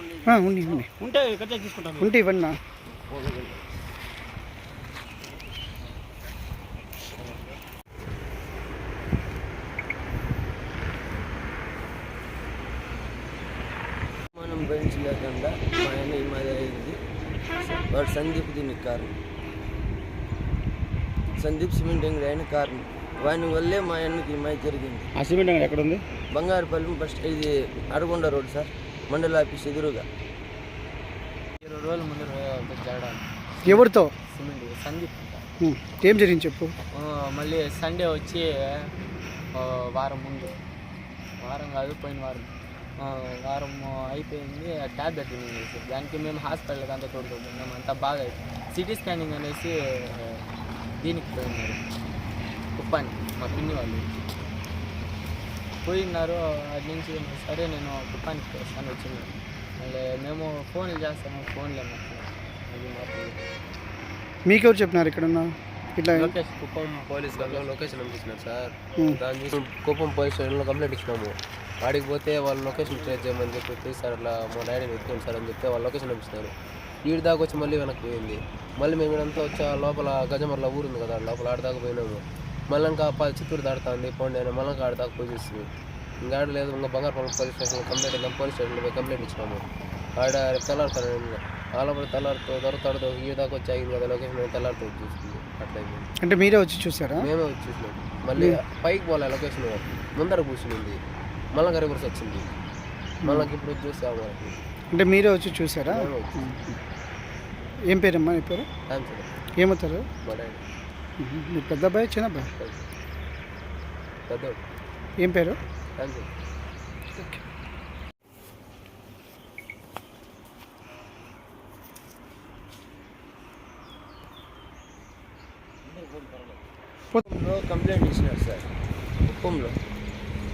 ఉన్నాయి ఉన్నాయి ఉంటే ఇవ్వండి నా. మనం భరించలేకుండా మా ఆయన ఈ అయింది. వాడు సందీప్ దీనికి కారణం. సందీప్ సిమెంట్ ఎంగడి ఆయన కారణం. వాని వల్లే మా ఆయనకి ఈ మాది జరిగింది. ఆ సిమెంట్ అంగడి ఎక్కడ ఉంది? బంగారుపల్లి ఫస్ట్ ఇది అరగొండ రోడ్ సార్. మండల ఆఫీస్ ఎదురుగా. ఇరవై రోజుల ముందు ఎవరితో? సిమెంట్ సందీప్ ఉం. ఏం జరిగింది చెప్పు. మళ్ళీ సండే వచ్చి వారం ముందు. వారం కాదు పోయిన వారం. వారం అయిపోయింది ట్యాబ్లెట్ తినేసి. దానికి మేము హాస్పిటల్కి అంతా తోడుకుంటున్నాం అంతా బాగా సిటీ స్కానింగ్ అనేసి దీనికి పోయినారు. కుప్పానికి మా పిన్ని వాళ్ళు. పోయినారు అది నుంచి సరే నేను కుప్పానికి వస్తాను వచ్చినాను మళ్ళీ మేము ఫోన్లు చేస్తాము ఫోన్లు మీకెవరు చెప్పినారు ఇక్కడ ఉన్న ఇట్లా లోకేష్ కుప్పం పోలీస్ వాళ్ళు లొకేషన్ పంపించినారు సార్. దాన్ని చూసి కుప్పం పోలీస్ స్టేషన్లో కంప్లైంట్ ఇచ్చినాము. వాడికి పోతే వాళ్ళు లొకేషన్ ట్రేస్ చేయమని చెప్పి సార్ అట్లా మా డాడీని వెతుకోండి సార్ అని చెప్తే వాళ్ళు లొకేషన్ పంపిస్తున్నారు ఈడి దాకా వచ్చి మళ్ళీ వెనక్కి పోయింది. మళ్ళీ మేము ఇదంతా వచ్చి ఆ లోపల గజమర్ల ఊరు ఉంది కదా లోపల ఆడ దాకా పోయినాము. మళ్ళీ ఇంకా ప- చిత్తూరు దాడుతుంది పోండి అని మళ్ళీ ఇంకా ఆడ దాకా పోయి చూస్తుంది ఇంకా ఆడ లేదు ఇంకా బంగారుపల్లి పోలీస్ స్టేషన్లో కంప్లైంట్ ఇద్దాం పోలీస్ స్టేషన్లో పోయి కంప్లైంట్ ఇచ్చినాము. ఆడ రేపు తెల్లారుతాడు ఆ లోపల తెల్లారుతో దొరుకుతాడు ఈ దాకా వచ్చి ఆగింది కదా లొకేషన్ తెల్లారుతో చూస్తుంది. అట్లా అయిపోయింది. అంటే మీరే వచ్చి చూసారా? మేమే వచ్చి చూసినాం. మళ్ళీ పైకి పోలే లొకేషన్ ముందర కూర్చునింది. మళ్ళీ రివర్స్ వచ్చింది. మళ్ళీ ఇప్పుడు చూసాము మనకి అంటే మీరే వచ్చి చూసారా? వచ్చి ఏం పేరమ్మా నీ పేరు? ఏమవుతారు? మా పెద్ద అబ్బాయి చిన్న అబ్బాయి? ఏం పేరు? కంప్లైంట్ ఇచ్చినారు సార్. కుప్పంలో.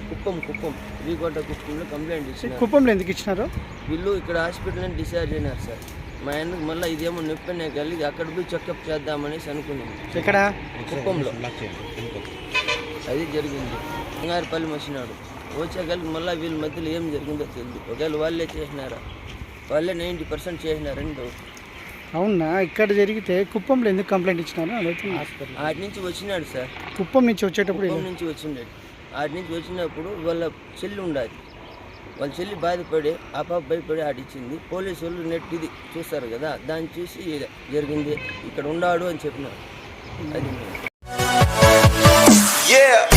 కుప్పం కుప్పం. శ్రీకోట కుప్పంలో కంప్లైంట్ ఇచ్చినారు. కుప్పంలో ఎందుకు ఇచ్చినారు? వీళ్ళు ఇక్కడ హాస్పిటల్ డిశ్చార్జ్ అయినారు సార్. మా ఆయనకు మళ్ళీ ఇదేమో నొప్పి కలిగి అక్కడ పోయి చెకప్ చేద్దామనేసి అనుకున్నాం. ఎక్కడ? కుప్పంలో. అది జరిగింది. బంగారుపల్లి మసినాడు వచ్చేకలికి మళ్ళీ వీళ్ళ మధ్యలో ఏం జరిగిందో తెలియదు. ఒకవేళ వాళ్ళే చేసినారా? వాళ్ళే నైంటీ పర్సెంట్ చేసినారని డౌట్ అవునా? ఇక్కడ జరిగితే కుప్పంలో ఎందుకు కంప్లైంట్ ఇచ్చినారు? అడుగుతున్నా. ఆటి నుంచి వచ్చినాడు సార్. కుప్పం నుంచి వచ్చేటప్పుడు నుంచి వచ్చిండాడు ఆటి నుంచి వచ్చినప్పుడు వాళ్ళ చెల్లి ఉండాలి. వాళ్ళ చెల్లి బాధపడి ఆ పాప భయపడి ఆడిచ్చింది పోలీసు వాళ్ళు నెట్ ఇది చూస్తారు కదా దాన్ని చూసి జరిగింది. ఇక్కడ ఉండాడు అని చెప్పినారు. అది Yeah.